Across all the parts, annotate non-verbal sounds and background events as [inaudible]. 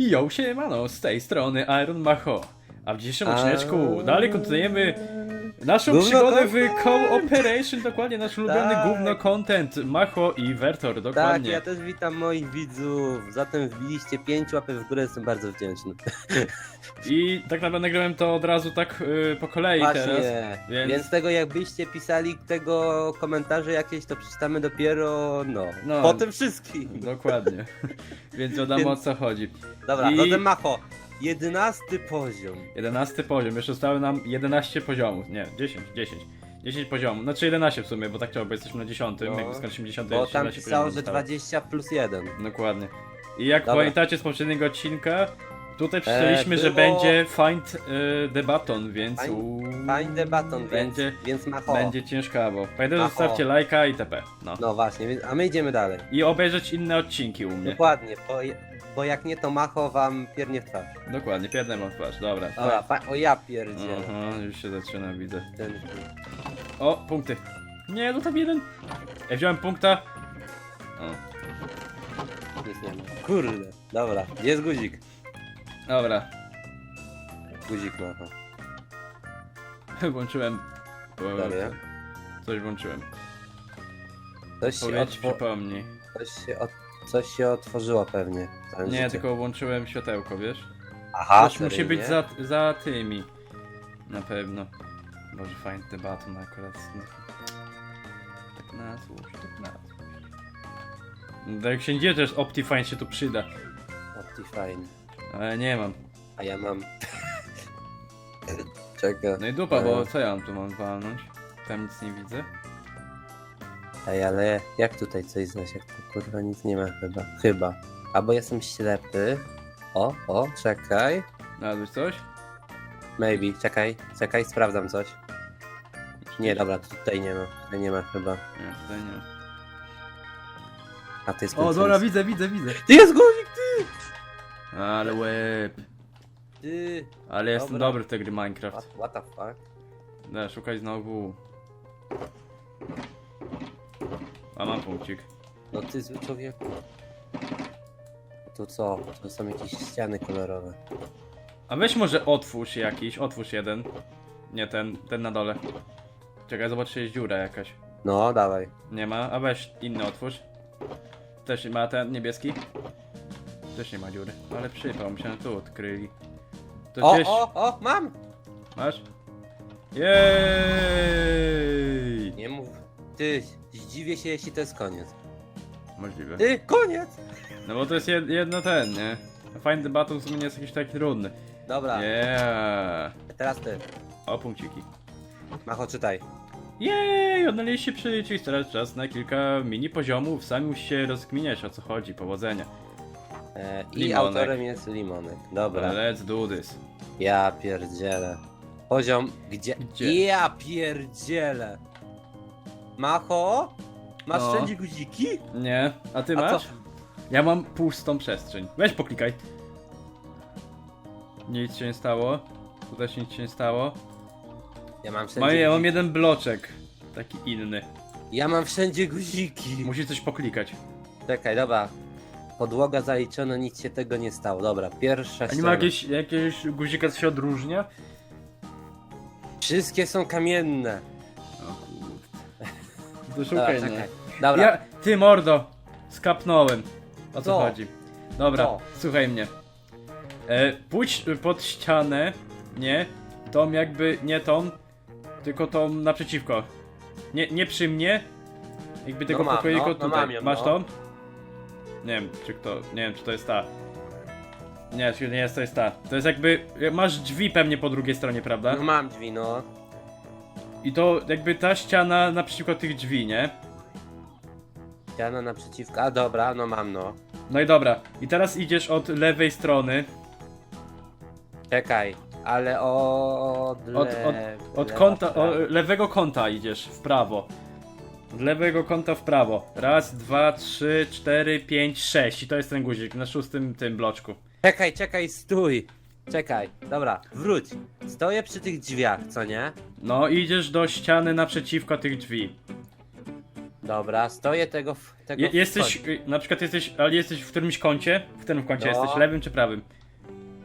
Yo, siemano, z tej strony Iron Macho. A w dzisiejszym odcineczku dalej kontynuujemy naszą Gówno przygodę w! Co-Operation, dokładnie nasz ulubiony Tak. gówno content, Macho i Wertor, Tak, dokładnie. ja też witam moich widzów. Zatem wbiliście pięć łapek w górę, jestem bardzo wdzięczny. I tak naprawdę nagrałem to od razu tak y, po kolei teraz. Właśnie. więc- Więc... tego jakbyście pisali tego komentarze jakieś, to przeczytamy dopiero no. No. Po tym wszystkim. Dokładnie. [laughs] Więc wiadomo o co chodzi. Dobra, I- zatem Macho. Jedenasty poziom. 11 poziom, jeszcze zostały nam 11 poziomów. Nie, 10, 10. 10 poziomów, znaczy 11 w sumie, bo tak chciało, bo jesteśmy na 10, No. jakby skończyliśmy 10, Bo tam 11 pisało, poziomów że zostało. 20 plus 1. Dokładnie. I jak Dobra. pamiętacie z poprzedniego odcinka, tutaj przeczytaliśmy, że było- będzie find y, the button, więc Find- u... Button, Będzie- więc, więc Macho. będzie ciężkawo. Pamiętajcie, Macho. zostawcie lajka i tp. No. No właśnie, więc, a my idziemy dalej. I obejrzeć inne odcinki u mnie. Dokładnie, bo, bo jak nie to Macho wam piernie w twarz. Dokładnie, pierdolę wam twarz, dobra. Dobra, fa- o ja pierdzielę. Aha, już się zaczyna, widzę. Ten... O, punkty. Nie, no tam jeden. Ja wziąłem punkta. O, Nic nie ma. Kurde. Dobra, jest guzik? Dobra. Guzik Macho. [laughs] Włączyłem. o, Daria? Coś włączyłem. Coś się, Powiedz, otwo... przypomnij. coś, się coś się otworzyło pewnie. Nie, życie. tylko włączyłem światełko, wiesz? Aha, Coś musi seryjnie? być za, za tymi. Na pewno. Boże, fajny debatą akurat. Tak na złość, tak na złość. No, Jak się dzieje, też Optifine się tu przyda. Optifine. Ale nie mam. A ja mam... Czekaj. No i dupa, bo E. co ja mam tu mam walnąć? Tam nic nie widzę. Ej, ale jak tutaj coś znać, jak tu kurwa nic nie ma chyba. Chyba. Albo jestem ślepy. O, o, czekaj. Znalazłeś coś? Maybe, czekaj, czekaj, sprawdzam coś. Nie, dobra, tutaj nie ma, tutaj nie ma chyba. Nie, tutaj nie ma. A ty jest O, dobra, widzę, widzę, widzę. Ty jest guzik! Ale łeb. Ty! Ale jestem Dobra. dobry w te gry Minecraft. What, what the fuck? Da, szukaj znowu. A mam punkcik. No ty zły człowieku. To co? To są jakieś ściany kolorowe. A weź może otwórz jakiś, otwórz jeden. Nie ten, ten na dole. Czekaj, zobacz, czy jest dziura jakaś. No, dawaj. Nie ma, a weź inny otwórz. Też ma ten niebieski? Też nie ma dziury. Ale przypał, myślałem, tu odkryli. To O, gdzieś... o, o, mam! Masz? Jej! Nie mów. Ty, zdziwię się, jeśli to jest koniec. Możliwe. Ty, koniec! No bo to jest jed, jedno ten, nie? Find the Battle w sumie nie jest jakiś taki trudny. Dobra, Yeah. teraz ty. O, punkciki. Macho, czytaj. Jej, odnaleźliście przycisk, teraz czas na kilka mini poziomów, sami musicie rozkminiać o co chodzi, powodzenia. E, I Limonek. autorem jest Limonek. Dobra. Let's do this. Ja pierdzielę. Poziom gdzie? Gdzie? Ja pierdzielę. Macho? Masz No. wszędzie guziki? Nie, a ty A masz? co? Ja mam pustą przestrzeń. Weź poklikaj. Nic się nie stało. Tu też nic się nie stało. Ja mam wszędzie Mam, ja mam guziki. jeden bloczek. Taki inny. Ja mam wszędzie guziki. Musisz coś poklikać. Czekaj, dobra. Podłoga zaliczona, nic się tego nie stało. Dobra, pierwsza A nie ściana. ma jakiegoś, jakiegoś guzika, co się odróżnia? Wszystkie są kamienne. O kurde. To Dobra, szukaj, czekaj. nie? Dobra, Ja, ty mordo, skapnąłem. O co Co? chodzi? Dobra, Co? słuchaj mnie. E, pójdź pod ścianę, nie? Tą jakby, nie tą, tylko tą naprzeciwko. Nie, nie przy mnie. Jakby tego mam, pokoiku no, no tutaj. mam ją, Masz no. tą? Nie wiem, czy kto, nie wiem, czy to jest ta. Nie, czy nie jest, to jest ta. To jest jakby, masz drzwi pewnie po drugiej stronie, prawda? no mam drzwi, no. I to jakby ta ściana naprzeciwko tych drzwi, nie? Ściana naprzeciwko. A dobra, no mam, no. No i dobra, i teraz idziesz od lewej strony, Czekaj, ale od... Od- od- od lewa, kąta, o, prawa. lewego kąta idziesz w prawo. Od lewego kąta w prawo. Raz, dwa, trzy, cztery, pięć, sześć. I to jest ten guzik na szóstym tym bloczku. Czekaj, czekaj, stój. Czekaj, dobra, wróć. Stoję przy tych drzwiach, co nie? No idziesz do ściany naprzeciwko tych drzwi. Dobra, stoję tego, w- tego Je, w jesteś, kącie. y, na przykład jesteś, ale jesteś w którymś kącie? W którym kącie No. jesteś? Lewym czy prawym?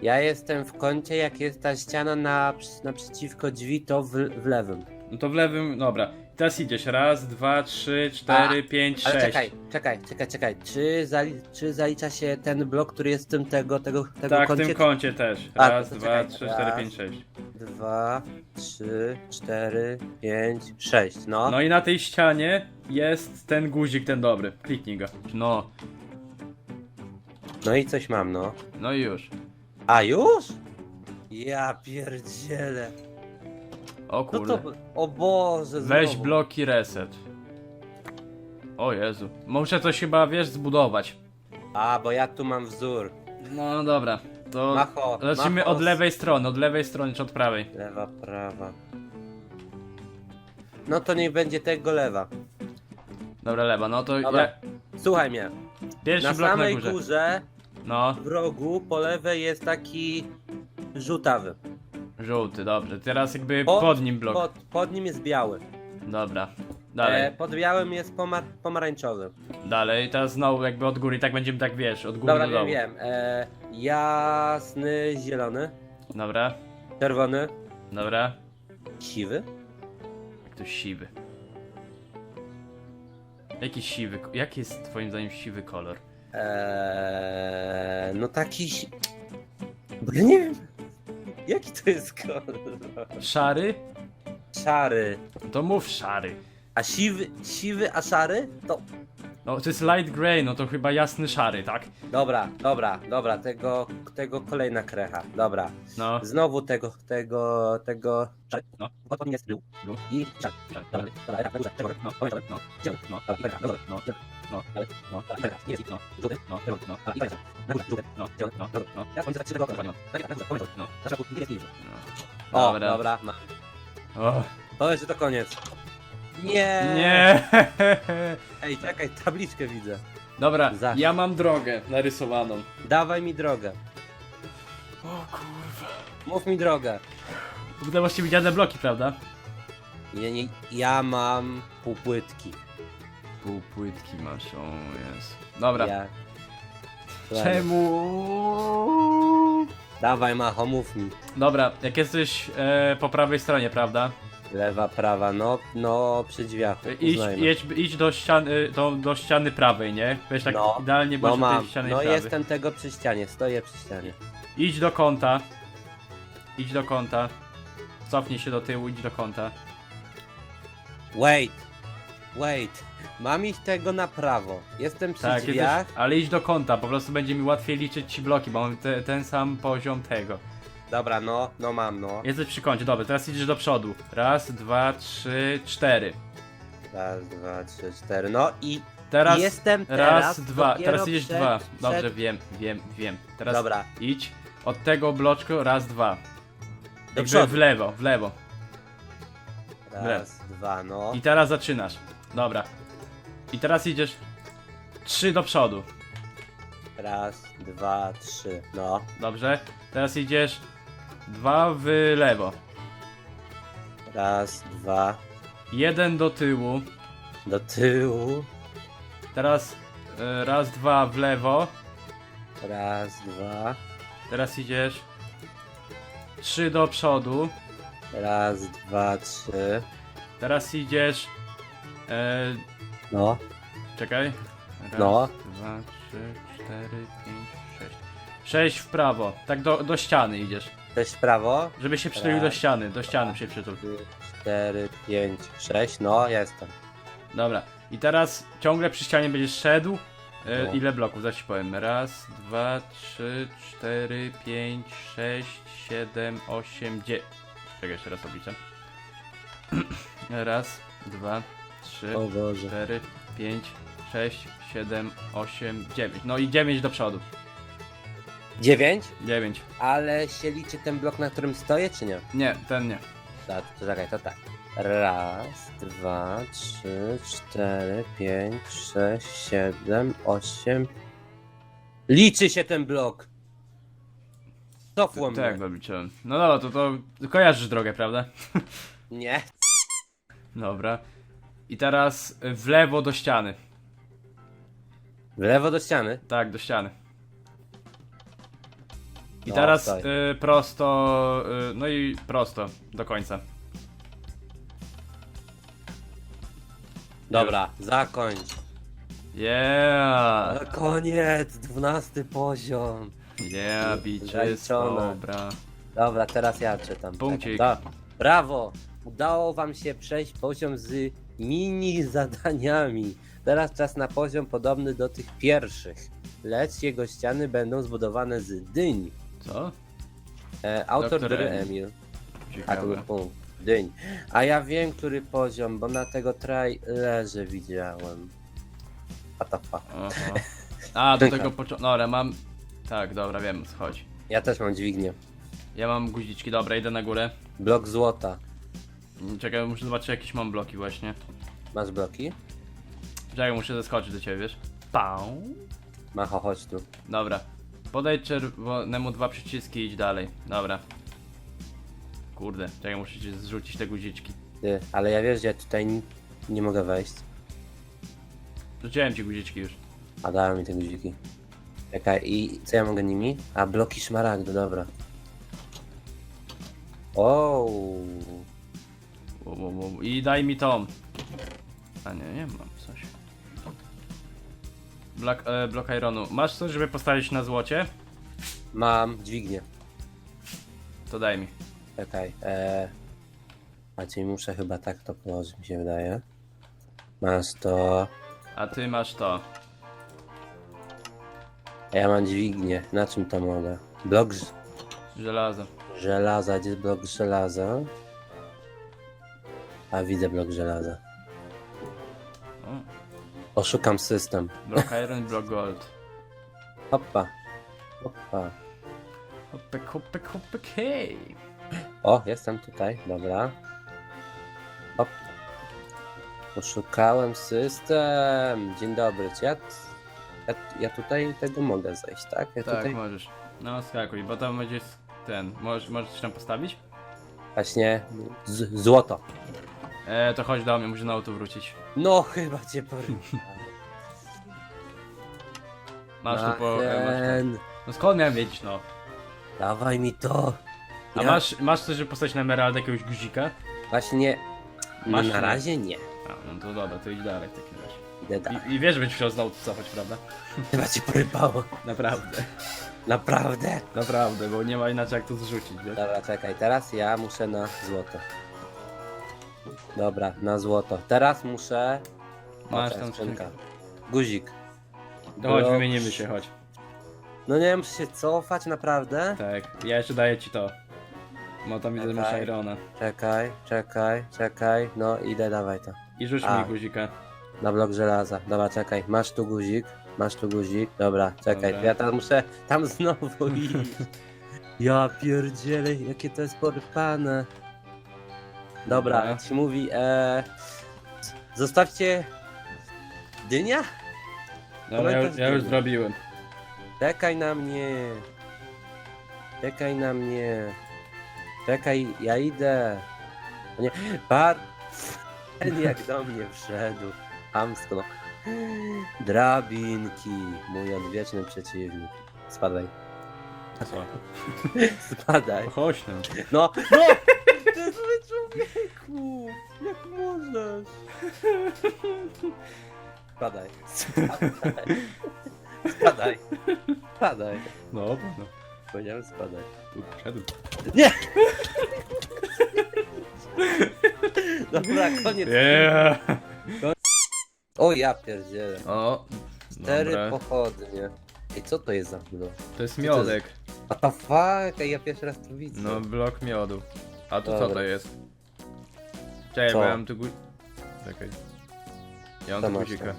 Ja jestem w kącie, jak jest ta ściana na, naprzeciwko drzwi, to w, w lewym. No to w lewym, dobra. Teraz idziesz. Raz, dwa, trzy, cztery, A, pięć, Ale sześć. czekaj, czekaj, czekaj, czekaj. Czy, zali, czy zalicza się ten blok, który jest w tym tego, tego, tego Tak, w kącie? tym kącie też. A, Raz, to dwa, czekaj. trzy, cztery, Raz. pięć, sześć. Dwa, trzy, cztery, pięć, sześć, no. No i na tej ścianie jest ten guzik, ten dobry. Kliknij go. No, No i coś mam, no. no i już. A już? Ja pierdzielę. O No kurde. to, o Boże, Weź znowu. bloki reset. O Jezu. Muszę coś chyba, wiesz, zbudować. A, bo ja tu mam wzór. No dobra. To Macho, zacznijmy macho od lewej strony, od lewej strony czy od prawej. Lewa, prawa. No to niech będzie tego lewa. Dobra, lewa, no to Dobra. ja... Słuchaj mnie. Pierwszy Na blok na samej górze. górze, No, w rogu, po lewej jest taki żółtawy. Żółty, dobrze. Teraz jakby Pod- nim blok. Pod, pod nim jest biały. Dobra. Dalej, E, pod białym jest pomar pomarańczowy. dalej. Teraz znowu jakby od góry, i tak będziemy tak, wiesz, od góry Dobra, do wiem, dołu. wiem. E, jasny, zielony, Dobra, czerwony, dobra. siwy. Jak to siwy. Jaki siwy, ko- jaki jest twoim zdaniem siwy kolor? Eee, no taki. si- Bo ja nie wiem. Jaki to jest kolor? Szary? Szary. To mów szary. A siwy, siwy, a szary? To. No to jest light grey, no to chyba jasny szary, tak? Dobra, dobra, dobra, tego, tego kolejna krecha. Dobra. No. Znowu tego, tego, tego. No. I No, no, no, no, no, no, dobra, jest, no, żółty, no, czerwony, no, i pomarańczowy. Na górze, żółty, no, zielony, no, dobra. no, powiem, że tak trzy tego, Dokładnie. dobra, na górze, pomarańczowy. no. Na środku niebieski. no. O, Dobra. dobra, ma. O, Powiedz, że to koniec. Nie! nie! Ej, czekaj, tabliczkę widzę. Dobra, Za- ja mam drogę narysowaną. Dawaj mi drogę. O kurwa. Mów mi drogę. To właściwie widziane bloki, prawda? Ja, nie, ja mam półpłytki. Pół płytki masz, o jest. Dobra. Ja... Czemu? Dawaj, Macho, mów mi. Dobra, jak jesteś e, po prawej stronie, prawda? Lewa, prawa, no, no, przy drzwiach. Idź, uznajmy. jedź, idź do, ściany, do, do ściany prawej, nie? Weź tak No, idealnie, No do mam, tej ściany no prawej. jestem tego przy ścianie, stoję przy ścianie. Idź do kąta. Idź do kąta. Cofnij się do tyłu, idź do kąta. Wait, wait. Mam iść tego na prawo. Jestem przy Tak, drzwiach. ale idź do kąta, po prostu będzie mi łatwiej liczyć ci bloki, bo mam te, ten sam poziom tego. Dobra, no, no mam, no. Jesteś przy kącie, dobra, teraz idziesz do przodu. Raz, dwa, trzy, cztery. Raz, dwa, trzy, cztery, no i Teraz jestem teraz. raz, dwa, dopiero teraz idziesz przed- dwa. przed- Dobrze, wiem, wiem, wiem. Teraz Dobra, idź od tego bloczku, raz, dwa. Jakby przodu. w lewo, w lewo. raz, dwa, no. I teraz zaczynasz. Dobra. I teraz idziesz trzy do przodu. Raz, dwa, trzy, no. Dobrze? Teraz idziesz dwa w lewo. Raz, dwa, Jeden do tyłu. do tyłu. Teraz e, raz, dwa w lewo. Raz, dwa, Teraz idziesz trzy do przodu. raz, dwa, trzy. Teraz idziesz. E, No, czekaj. Raz, No. dwa, trzy, cztery, pięć, sześć. Sześć w prawo. Tak do, do ściany idziesz. też w prawo. Żeby się przytulił do Raz. ściany. Do ściany się przytul. Trzy, cztery, pięć, sześć, no, jestem. Dobra. I teraz ciągle przy ścianie będziesz szedł. E, No. Ile bloków? Zaś ci powiem. Raz, dwa, trzy, cztery, pięć, sześć, siedem, osiem, dziewięć. Czekaj, jeszcze raz obliczę. [clears throat] Raz, dwa, trzy, O Boże. cztery, pięć, sześć, siedem, osiem, dziewięć. No i dziewięć do przodu. Dziewięć? Dziewięć. Ale się liczy ten blok, na którym stoję, czy nie? Nie, ten nie. Tak, to czekaj, to tak. Raz, dwa, trzy, cztery, pięć, sześć, siedem, osiem. Liczy się ten blok! Cofło Tak, mnie. go obliczyłem. No dobra, to, to kojarzysz drogę, prawda? Nie. [laughs] Dobra. I teraz w lewo do ściany. W lewo do ściany. Tak, do ściany. I No, teraz y, prosto, y, no i prosto do końca. Dobra, zakończ. Yeah! A koniec, dwunasty poziom. Yeah, bicie, Zaliczone. dobra. Dobra, teraz ja czytam. Punkcik. Czekaj. Da. Brawo! Udało wam się przejść poziom z mini zadaniami. Teraz czas na poziom podobny do tych pierwszych. Lecz jego ściany będą zbudowane z dyń. Co? E, autor Doktor gry Emil. Emil. A to był Ciekawe. punkt. Dyń. A ja wiem, który poziom, bo na tego trailerze widziałem. What the fuck. Aha. A, do tego początku. Dobra, mam. Tak, dobra, wiem chodzi. Ja też mam dźwignię. Ja mam guziczki, dobra, idę na górę. Blok złota. Mm, Czekaj, muszę zobaczyć jakieś mam bloki właśnie. Masz bloki? Czekaj, muszę zeskoczyć do ciebie, wiesz? Pau. Macho, chodź tu. Dobra. Podaj czerwonemu dwa przyciski i idź dalej. Dobra. Kurde, czekaj, muszę ci zrzucić te guziczki. Ty, ale ja wiesz, że ja tutaj nie mogę wejść. Rzuciłem ci guziczki już. A dałem mi te guziki. Czekaj, i co ja mogę nimi? A, bloki szmaragdu, dobra. O, Wo, wo, wo. I daj mi tą. A nie, nie mam coś. Black, e, block ironu. Masz coś, żeby postawić na złocie? mam dźwignię. To daj mi. Czekaj, e... Czyli muszę chyba tak to położyć, mi się wydaje. Masz to... A ty masz to. A ja mam dźwignię. Na czym to mogę? Blok ż- Żelazo. żelaza. Gdzie jest blok żelaza? A, widzę blok żelaza. Oszukam system. block iron, block gold. Hoppa. Hoppa. Hopek, hopek, hopek, hej! O, jestem tutaj, dobra. Hop. Poszukałem system. Dzień dobry, czy ja, ja, ja tutaj tego mogę zejść, tak? Ja Tak, tutaj możesz. No skakuj, bo tam będzie ten. Możesz, możesz coś tam postawić? właśnie z, złoto. E, to chodź do mnie, muszę na auto wrócić. No chyba cię porywam. Masz tu po. Masz tu. Machen. No skąd miałem wiedzieć, no? Dawaj mi to. A Ja- masz, masz coś, żeby postawić na emerald jakiegoś guzika? Właśnie. Masz na razie nie. A, no to dobra, to idź dalej w takim razie. Idę dalej. I, i wiesz, że będziesz chciał znowu cofać, prawda? [laughs] Chyba cię porypało. Naprawdę. Naprawdę. Naprawdę, bo nie ma inaczej jak to zrzucić, wiesz? Dobra, czekaj, teraz ja muszę na złoto. Dobra, na złoto. Teraz muszę. O, Masz teraz tam skrzynkę. Guzik. To chodź, Blok. wymienimy się, chodź. No nie muszę się cofać, naprawdę? Tak, ja jeszcze daję ci to. Bo tam widzę, że masz irona. Czekaj, czekaj, czekaj. No idę, dawaj to. I rzuć A. mi guzika. Na blok żelaza. Dobra, czekaj. Masz tu guzik. Masz tu guzik. Dobra, czekaj. Dobra. Ja tam muszę tam znowu iść. [laughs] Ja pierdzielę, jakie to jest porypane. Dobra, Dobra. jak się mówi, e... Zostawcie... Dynia? Dobra, ja, Komentarz ja już zrobiłem. Czekaj na mnie. Czekaj na mnie. Czekaj, ja idę. O nie, par... Ten jak do mnie wszedł. Hamsko. Drabinki. Mój odwieczny przeciwnik. Spadaj. Co? [laughs] Spadaj. Chodź no. No, no! Człowieku! Jak możesz? Spadaj. Spadaj. [laughs] Spadaj. Spadaj. No, dobra, no. Powiedziałem spadaj. Tu. Nie! Dobra, koniec. Yeah! O ja pierdzielę. O, Cztery dobra. pochodnie. I co to jest za blok? To jest miodek. A to fuck, ja pierwszy raz to widzę. No, blok miodu. A tu co Dobra. to jest? Czekaj, Co? bo ja mam tu gu... Czekaj. Ja mam tu guzika. tam?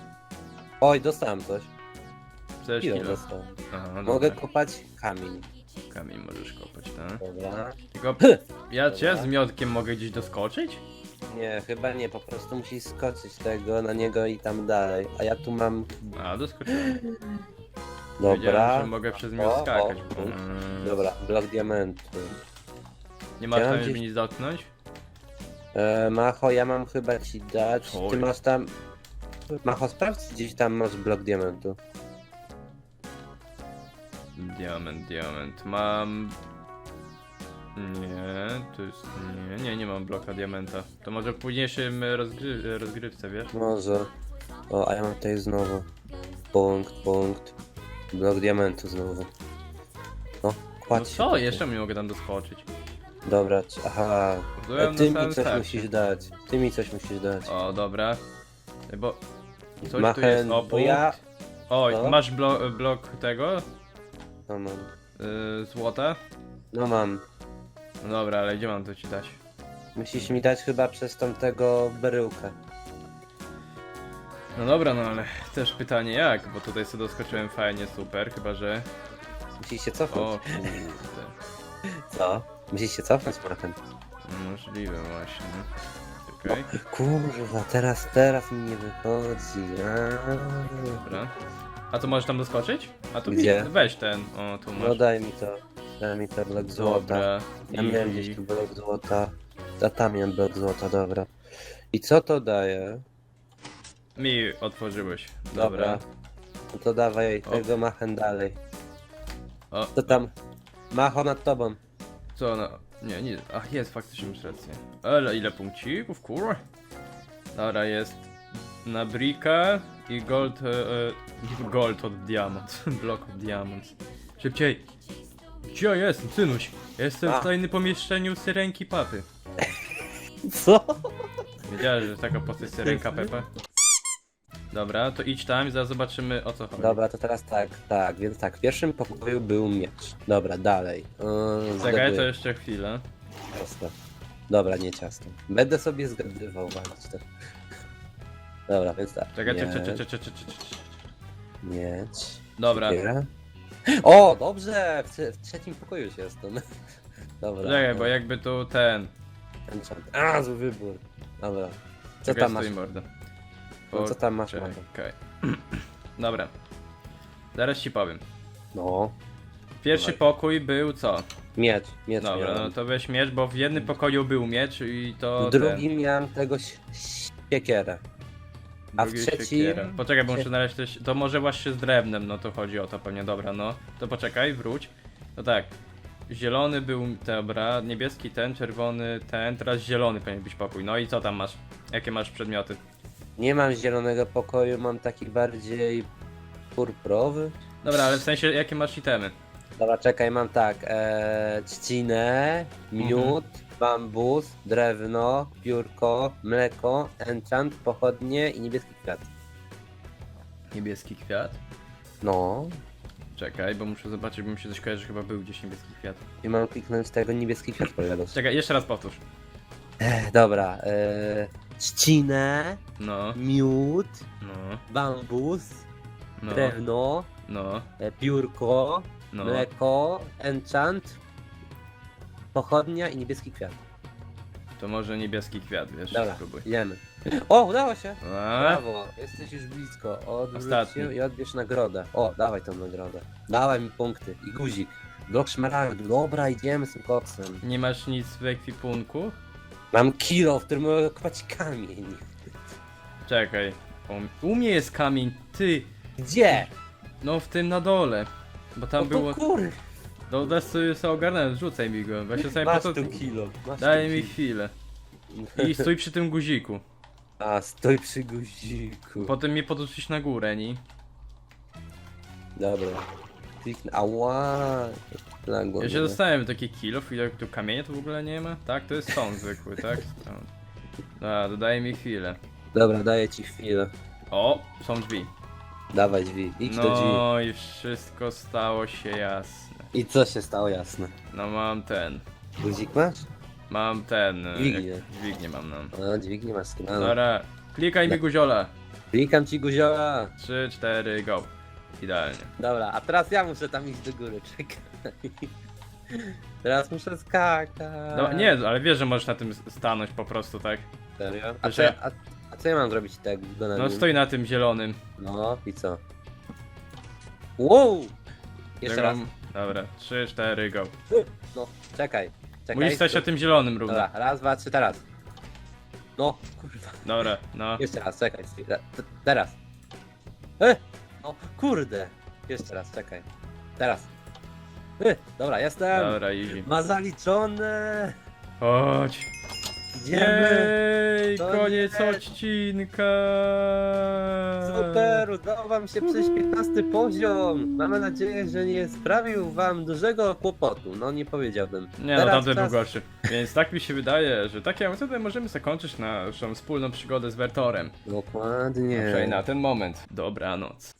Oj, dostałem coś. Chcesz Ile kilo? dostałem? Aha, no Mogę dobra. kopać kamień. Kamień możesz kopać, tak? Dobra. Tylko ja cię Dobra. z miodkiem mogę gdzieś doskoczyć? Nie, chyba nie, po prostu musisz skoczyć tego na niego i tam dalej. A ja tu mam. A, doskoczyłem. Dobra. Że mogę przez miód O, o, skakać. o. Mm. Dobra, blok diamentu. Nie masz Ja tam, gdzieś- żeby nic dotknąć? E, Macho, ja mam chyba ci dać. Ty Oj. masz tam. Macho, sprawdź, gdzieś tam masz blok diamentu. Diament, diament. Mam... Nie, to jest... Nie, nie, nie mam bloka diamenta. To może w późniejszym rozgry... rozgrywce, wiesz? Może. O, a ja mam tutaj znowu. Punkt, punkt. Blok diamentu znowu. No, No kładź się co? tutaj. Jeszcze nie mogę tam doskoczyć. Dobra, c- aha. Byłem E, na ty samym mi coś starcie. musisz dać. Ty mi coś musisz dać. O, dobra. Bo... Coś tu jest, bo punkt. ja- Oj, No. masz blo blok tego? No mam. Yy, złota? No mam. No dobra, ale gdzie mam to ci dać? Musisz mi dać chyba przez tamtego beryłkę. No dobra, no ale też pytanie jak, bo tutaj sobie doskoczyłem fajnie, super, chyba że... Musisz się cofnąć. O kurde, Co? Musisz się cofnąć, Machen. możliwe właśnie. Czekaj, Kurwa, teraz, teraz mi nie wychodzi. Aaa. dobra. A to możesz tam doskoczyć? A to Gdzie? wi- weź ten, o tu No masz. daj mi to. Daj mi to blok złota. Dobra. Ja miałem I- gdzieś tu blok złota. A tam miałem blok złota, dobra. I co to daje? Mi otworzyłeś. Dobra. No to dawaj tego machen dalej. O, Co tam? Macho nad tobą. Co no? Nie, nie. Ach, jest, faktycznie masz rację. Ale ile punkcików, kurwa. Dobra, jest na brika i gold, e, e, [laughs] gold od diamond, [laughs] blok od diamond. Szybciej. Gdzie ja jestem, synuś? Jestem A. w tajnym pomieszczeniu syrenki papy. [laughs] Co? Wiedziałeś, że taka postać syrenka Pepa? Dobra, to idź tam i zaraz zobaczymy o co chodzi. Dobra, to teraz tak, tak, więc tak, w pierwszym pokoju był miecz. Dobra, dalej. Yy, Czekaj, to zgaduję. jeszcze chwilę. Ciasto. Dobra, nie ciasto. Będę sobie zgadywał, to. Dobra, więc tak. Czekaj, miecz, czekaj, czekaj, czekaj, czekaj, czekaj. miecz. Dobra, siekiera. O, dobrze! W, trze- w trzecim pokoju się jestem. [laughs] Dobra. czekaj, bo jakby tu ten... Enchant. A, zły wybór. Dobra. Co Czekaj, tam masz? mordę. No, co tam masz? Czekaj. [clears throat] Dobra. Zaraz ci powiem. No. Pierwszy Dawaj. pokój był co? Miecz, miecz Dobra, miałem. no to weź miecz, bo w jednym pokoju był miecz i to w drugim miałem tego siekierę. a w drugi trzecim- siekiera. Poczekaj, bo muszę znaleźć też... To może właśnie z drewnem, no to chodzi o to pewnie, dobra, no. To poczekaj, wróć. No tak. Zielony był, dobra, niebieski ten, czerwony ten, teraz zielony powinien być pokój. No i co tam masz? Jakie masz przedmioty? Nie mam zielonego pokoju, mam taki bardziej purpurowy. Dobra, ale w sensie, jakie masz itemy? Dobra, czekaj, mam tak. E, trzcinę, miód, bambus, drewno, piórko, mleko, enchant, pochodnie i niebieski kwiat. Niebieski kwiat. No. Czekaj, bo muszę zobaczyć, bo mi się coś kojarzy, że chyba był gdzieś niebieski kwiat. I mam kliknąć tego niebieski kwiat pojadą. Czekaj, jeszcze raz powtórz. E, dobra. E, trzcinę, No, miód, no, bambus, no, drewno, no, e, piórko, no. mleko, enchant, pochodnia i niebieski kwiat. To może niebieski kwiat, wiesz, Dobra, spróbuj. idziemy. O, udało się! A, Brawo, jesteś już blisko. Odwróć Ostatni. się i odbierz nagrodę. O, dawaj tą nagrodę. Dawaj mi punkty. I guzik. Blok szmaragdu. Dobra, idziemy z tym koksem. nie masz nic w ekwipunku? Mam kilo, w którym mogę kopać kamień. Czekaj. U, u mnie jest kamień, ty! Gdzie? No w tym na dole. Bo tam no to było... kur... No dasz sobie sobie ogarnąłem, rzucaj mi go. Właśnie sobie po Masz to... tu kilo. Masz Daj tu mi kilo. chwilę. [laughs] I stój przy tym guziku. A, stoi przy guziku. Potem mnie podrzucisz na górę, nie? Dobra. Kliknę. Ała. Lagło Ja się mnie. zastanawiam, takie kilo, ile tu kamienia to w ogóle nie ma? Tak, to jest stąd zwykły, tak? Stąd. Dobra, dodaje mi chwilę. Dobra, daję ci chwilę. O, są drzwi. Dawaj drzwi. Idź do drzwi. No i wszystko stało się jasne. I co się stało jasne? No mam ten. Guzik masz? Mam ten. e, Dźwignię. jak- Dźwignię mam, no. No, dźwignię masz skinane. Dobra, klikaj mi guziola. Klikam ci guzioła. 3, 4, go. Idealnie. Dobra, a teraz ja muszę tam iść do góry, czekaj. Teraz muszę skakać. No nie, ale wiesz, że możesz na tym stanąć po prostu, tak? Serio? A, Że- co, a, a co ja mam zrobić tak na No nim? stoi na tym zielonym. No i co? Wow! Jeszcze Ja raz. Dobra, 3, 4, go. No, czekaj. czekaj. Musisz stać na tym zielonym równo. Dobra, raz, dwa, trzy, teraz. No, kurwa. Dobra, no. Jeszcze raz, czekaj. chwilę. T- Teraz. E! No, kurde. Jeszcze raz, czekaj. Teraz. E! Dobra, jestem. Dobra, easy. Ma zaliczone. Chodź. Idziemy. Jej, To koniec nie. odcinka. Super, udało wam się przejść 15 poziom. Mamy nadzieję, że nie sprawił wam dużego kłopotu. No nie powiedziałbym. Nie no, Teraz tamten był czas- gorszy. Więc tak mi się wydaje, że taką metodę możemy zakończyć naszą wspólną przygodę z Wertorem. Dokładnie. Przynajmniej na ten moment. Dobranoc.